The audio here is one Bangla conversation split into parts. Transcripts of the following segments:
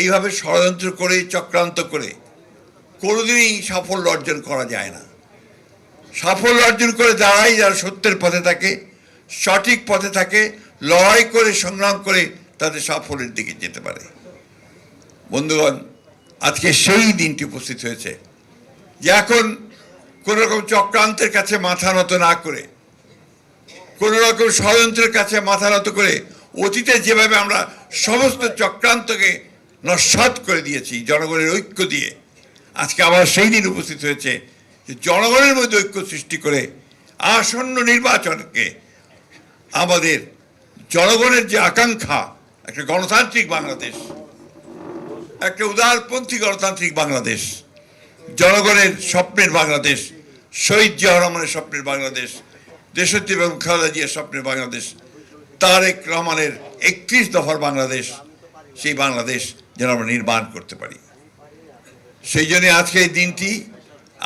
এইভাবে ষড়যন্ত্র করে, চক্রান্ত করে কোনোদিনই সাফল্য অর্জন করা যায় না। সাফল্য অর্জন করে দাঁড়াই যারা সত্যের পথে থাকে, সঠিক পথে থাকে, লড়াই করে, সংগ্রাম করে তাদের সাফল্যের দিকে যেতে পারে। বন্ধুগণ, আজকে সেই দিনটি উপস্থিত হয়েছে যে এখন কোনো রকম চক্রান্তের কাছে মাথা নত না করে কোনো রকম ষড়যন্ত্রের কাছে মাথা নত করে অতীতে যেভাবে আমরা সমস্ত চক্রান্তকে নস্বাত করে দিয়েছি জনগণের ঐক্য দিয়ে। আজকে আবার সেই দিন উপস্থিত হয়েছে যে জনগণের মধ্যে ঐক্য সৃষ্টি করে আসন্ন নির্বাচনকে আমাদের জনগণের যে আকাঙ্ক্ষা, একটা গণতান্ত্রিক বাংলাদেশ, একটা উদারপন্থী গণতান্ত্রিক বাংলাদেশ, জনগণের স্বপ্নের বাংলাদেশ, শহীদ জিয়া রহমানের স্বপ্নের বাংলাদেশ দেশত্রী এবং খালেদা জিয়ার স্বপ্নের বাংলাদেশ, তারেক রহমানের একত্রিশ দফার বাংলাদেশ, সেই বাংলাদেশ যেন আমরা নির্মাণ করতে পারি। সেই জন্য আজকে এই দিনটি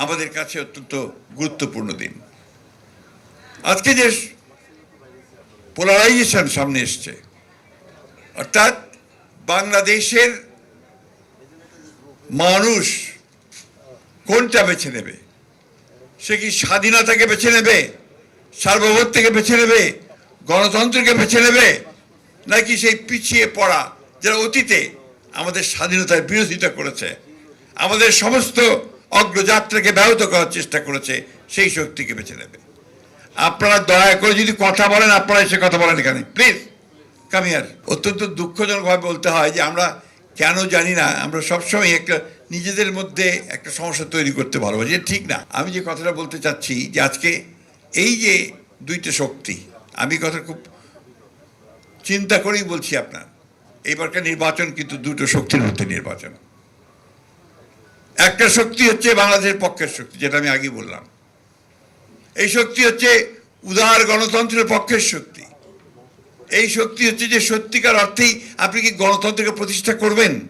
আমাদের কাছে অত্যন্ত গুরুত্বপূর্ণ দিন। আজকে যে পোলারাইজেশন সামনে এসছে, অর্থাৎ বাংলাদেশের মানুষ কোনটা বেছে নেবে? সে কি স্বাধীনতাকে বেছে নেবে? সার্বভৌমত্বকে বেছে নেবে? গণতন্ত্রকে বেছে নেবে? নাকি সেই পিছিয়ে পড়া, যারা অতীতে আমাদের স্বাধীনতার বিরোধিতা করেছে। আমাদের সমস্ত অগ্রযাত্রাকে ব্যাহত করার চেষ্টা করেছে, সেই শক্তিকে বেছে নেবে। আপনারা দয়া করে যদি কথা বলেন, আপনারা এসে কথা বলেন এখানে। প্লিজ কামিয়ার অত্যন্ত দুঃখজনকভাবে বলতে হয় যে আমরা কেন জানি না, আমরা সবসময় একটা নিজেদের মধ্যে একটা সমস্যা তৈরি করতে ভালোবাসি। ঠিক না। আমি যে কথাটা বলতে চাচ্ছি যে আজকে এই যে দুইটা শক্তি, আমি কথা খুব চিন্তা করেই বলছি আপনার। এইবারকার নির্বাচন কিন্তু দুটো শক্তির মধ্যে নির্বাচন। একটা শক্তি হচ্ছে বাংলাদেশের পক্ষের শক্তি, যেটা আমি আগে বললাম। এই শক্তি হচ্ছে উদার গণতন্ত্রের পক্ষের শক্তি। এই শক্তি হচ্ছে যে সত্যিকার অর্থেই আপনি কি গণতন্ত্রকে প্রতিষ্ঠা করবেন?